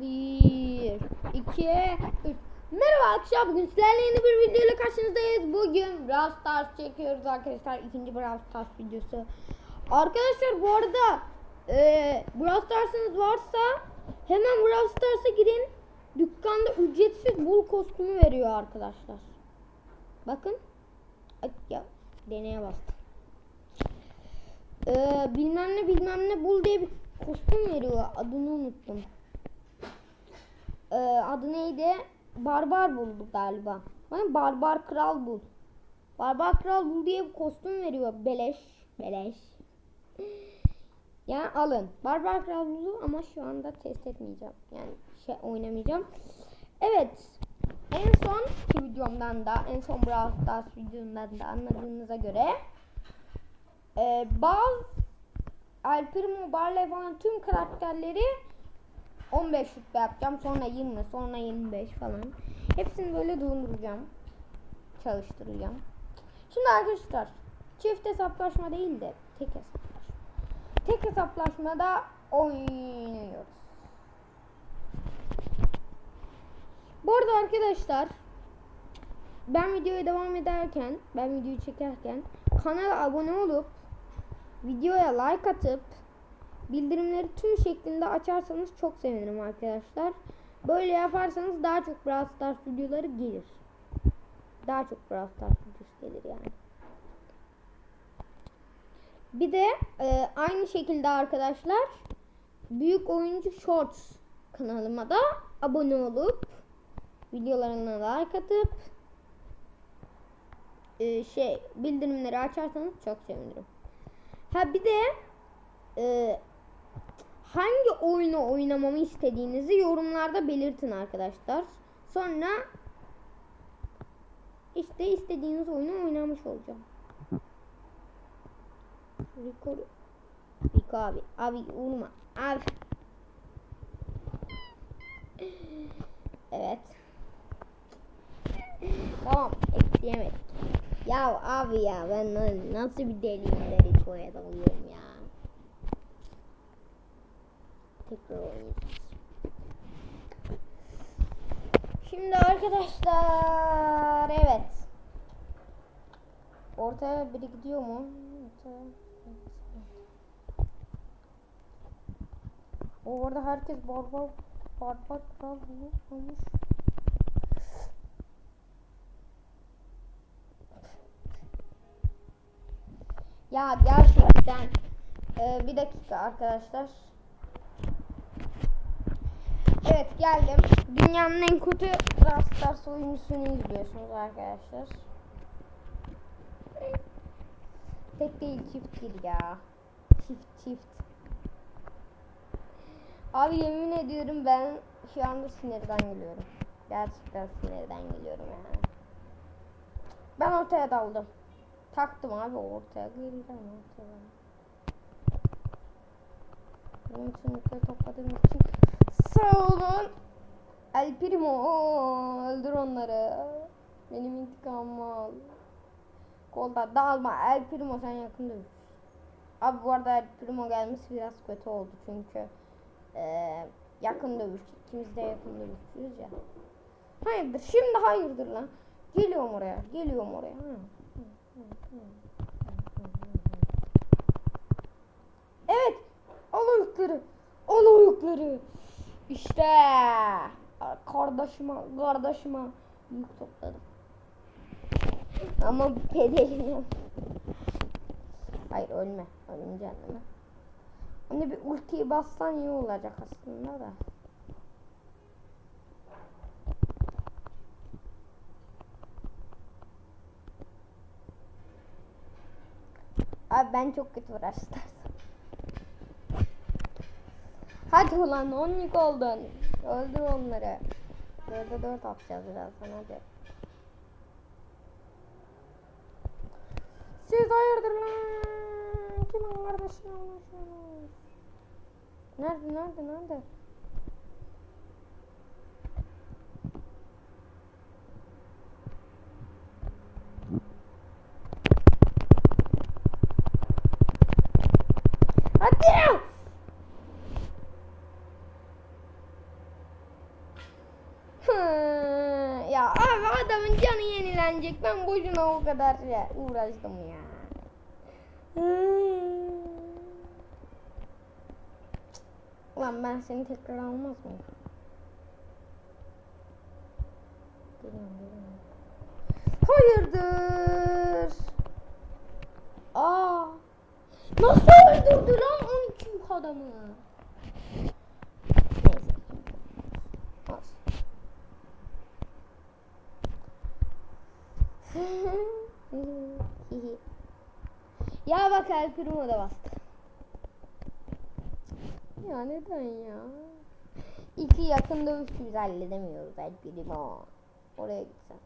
Bir, iki, üç. Merhaba arkadaşlar bugün sizlerle yeni bir video ile karşınızdayız. Bugün Brawl Stars çekiyoruz arkadaşlar. ikinci Brawl Stars videosu. Arkadaşlar bu arada e, Brawl Stars'ınız varsa hemen Brawl Stars'a girin. Dükkanda ücretsiz bul kostümü veriyor arkadaşlar. Bakın. Ya deneye bastım. Ee, bilmem ne bilmem ne bul diye bir kostüm veriyor. Adını unuttum. Ee, adı neydi? Barbar buldu galiba. Ben Barbar Kral bul. Barbar Kral bul diye bir kostüm veriyor. Beleş. Beleş. Yani alın. Barbar Kral bulu ama şu anda test etmeyeceğim. Yani şey oynamayacağım. Evet. En son videomdan da en son Brawl Stars videomdan da anladığınıza göre e, bazı El Primo, Barley falan tüm karakterleri 15 rütbe yapacağım. Sonra 20, sonra 25 falan. Hepsini böyle donduracağım. Çalıştıracağım. Şimdi arkadaşlar çift hesaplaşma değil de tek hesaplaşma. Tek hesaplaşmada oynuyoruz. Bu arada arkadaşlar ben videoya devam ederken, ben videoyu çekerken kanala abone olup videoya like atıp bildirimleri tüm şeklinde açarsanız çok sevinirim arkadaşlar. Böyle yaparsanız daha çok Brawl Stars videoları gelir. Daha çok Brawl Stars videosu gelir yani. Bir de e, aynı şekilde arkadaşlar Büyük Oyuncu Shorts kanalıma da abone olup videolarına like atıp e, şey bildirimleri açarsanız çok sevinirim. Ha bir de e, hangi oyunu oynamamı istediğinizi yorumlarda belirtin arkadaşlar. Sonra işte istediğiniz oyunu oynamış olacağım. Rico, Rico abi. Abi vurma. Abi. Evet. Tamam. Ekleyemedik. Ya abi ya ben na- nasıl bir deliyim de Rico'ya dalıyorum ya. Tekrar oynayacağız. Şimdi arkadaşlar evet. Ortaya biri gidiyor mu? Ortaya. O orada herkes barbar barbar kral olmuş. Ya gerçekten Ee, bir dakika arkadaşlar. Evet geldim. Dünyanın en kötü Brawl Stars oyuncusunu izliyorsunuz arkadaşlar. Tek değil çift değil ya. Çift çift. Abi yemin ediyorum ben şu anda sinirden geliyorum. Gerçekten sinirden geliyorum yani. Ben ortaya daldım. Taktım abi ortaya. Gireceğim ortaya. Benim için yukarı topladığım için sağ olun. El Primo oo, öldür onları. Benim intikamımı al. Kolda dalma El Primo sen yakın dövüş. Abi bu arada El Primo gelmesi biraz kötü oldu çünkü eee, yakın dövüş. İkimiz de yakın dövüşçüyüz ya. Hayırdır şimdi hayırdır lan. Geliyorum oraya geliyorum oraya. Hı. Evet. Al oyukları. Al oyukları. İşte. Kardeşime, kardeşime yük topladım. Ama bedelini. Hayır ölme. Ölmeyeceksin değil mi? Hani bir ultiyi bassan iyi olacak aslında da. Abi ben çok kötü uğraştım. Hadi ulan 10 yük oldun. Öldür onları. 4'e 4 atacağız birazdan hadi. Siz hayırdır lan? Kimin kardeşini almışsınız? Nerede nerede nerede? Hadi! Adamın canı yenilenecek. Ben boşuna o kadar şey uğraştım ya. Ulan ben seni tekrar almaz mıyım? Hayırdır? Aa! Nasıl öldürdü lan 12 yük adamı? ya bak Alper'ime de bastı. Ya neden ya? İki yakın dövüş biz halledemiyoruz Alper'im o. Oraya gitsem.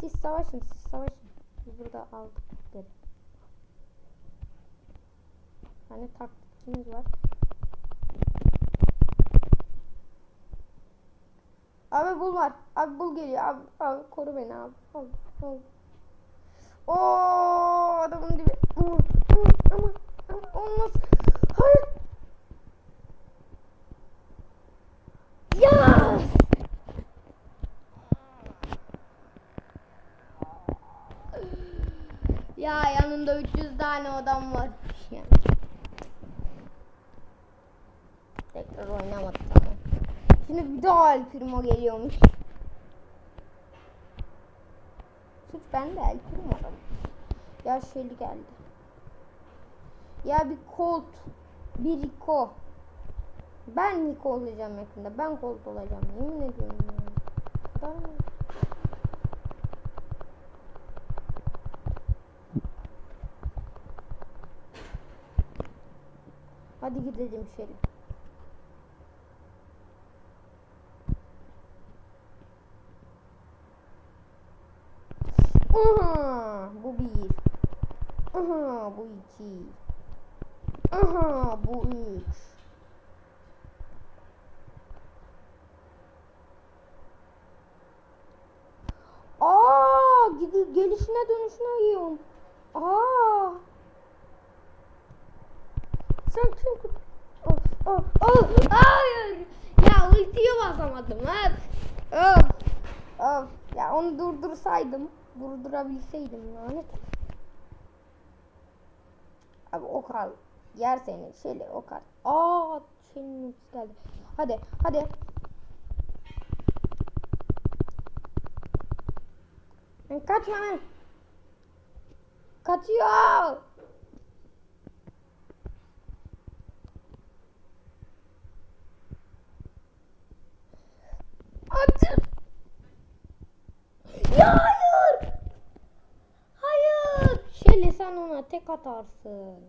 Siz savaşın, siz savaşın. Biz burada aldık. Hani taktikimiz var. Abi bul var. Abi bul geliyor. Abi, abi koru beni abi. Abi, abi. Oo adamın dibi. Vur, ama, ama olmaz. Hayır. Ya! Ya yanında 300 tane adam var. Ya. Tekrar oynamadı tamam. Şimdi bir daha El Primo geliyormuş. Suç bende El Primo adam. Ya Shelly geldi. Ya bir Colt. Bir Rico. Ben Rico olacağım yakında. Ben Colt olacağım. Yemin ediyorum ya. Ben... Hadi gidelim Shelly. Aha, bu bir. Aha, bu iki. Aha, bu üç. Aa, gidi gelişine dönüşüne yiyorum. Aa. Sen kim kut? Of, of, of, hayır. Ya ultiye basamadım. Öf. Öf. Öf. Ya onu durdursaydım. Durdurabilseydim lanet. Abi o kal. Yer seni. Şöyle o kal. Aa senin geldi. Hadi hadi. Kaçma lan. Kaçıyor. Açın. Ya hayır. Hayır. Şöyle sen ona tek atarsın.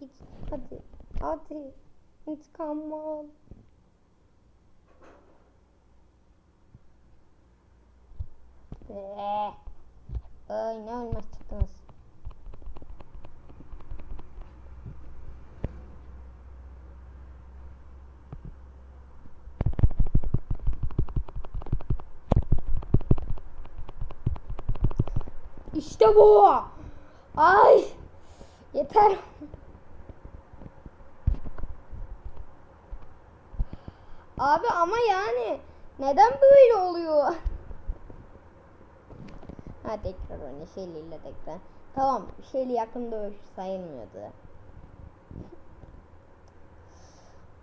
Git hadi. Hadi. İntikam al. Ay ne ölmez çıktınız. İşte bu. Ay. Yeter. Abi ama yani neden böyle oluyor? Ha tekrar oyna Shelly ile tekrar. Tamam Shelly yakın dövüş sayılmıyordu.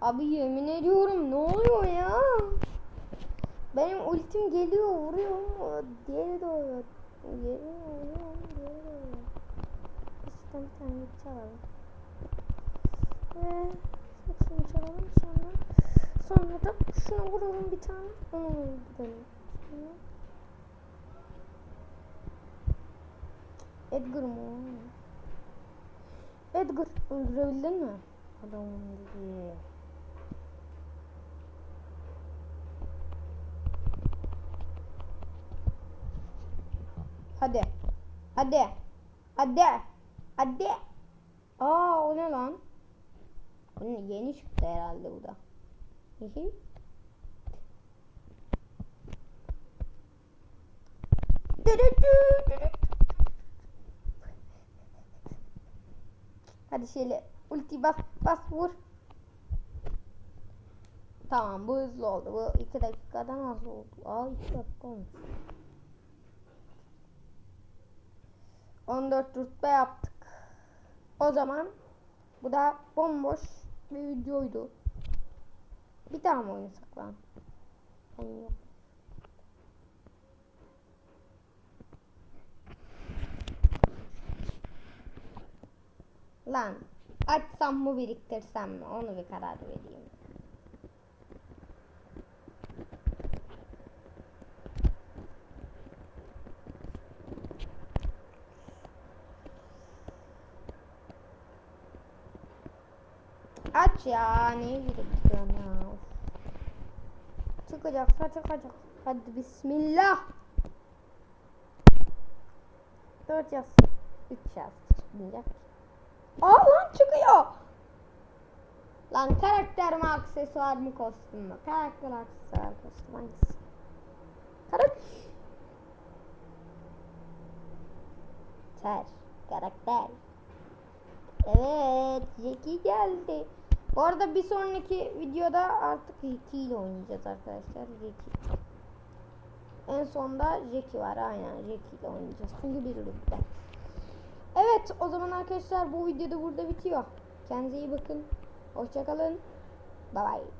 Abi yemin ediyorum ne oluyor ya? Benim ultim geliyor vuruyor diğeri de oluyor. Diğeri oluyor. İşte bir tane çalalım. Ve hepsini çalalım sonra. Sonra da şuna vuralım bir tane. Onu öldürelim. Sonra. Edgar mı? Edgar öldürebildin mi? Adamın dediği. Hadi. Hadi. Hadi. Hadi. Aa o ne lan? Bu ne? Yeni çıktı herhalde bu da. Hihi. Hadi şöyle ulti bas bas vur. Tamam bu hızlı oldu. Bu 2 dakikadan az oldu. Aa 2 dakika olmuş. 14 rütbe yaptık. O zaman bu da bomboş bir videoydu. Bir daha mı oynasak lan? Yok. Lan açsam mı biriktirsem mi onu bir karar vereyim. Ya neyi biriktiriyorsun ya. Çıkacaksa çıkacak. Hadi bismillah. 4 yaz. 3 yaz. Çıkmayacak. Aa lan çıkıyor. Lan karakter mi aksesuar mı kostüm mü? Karakter aksesuar kostüm hangisi? Karakter. Karakter. Evet, Jackie geldi. Bu arada bir sonraki videoda artık Jackie ile oynayacağız arkadaşlar. Jackie. En sonda Jackie var aynen Jackie ile oynayacağız. Çünkü bir rütbe. Evet o zaman arkadaşlar bu videoda burada bitiyor. Kendinize iyi bakın. Hoşçakalın. Bye bye.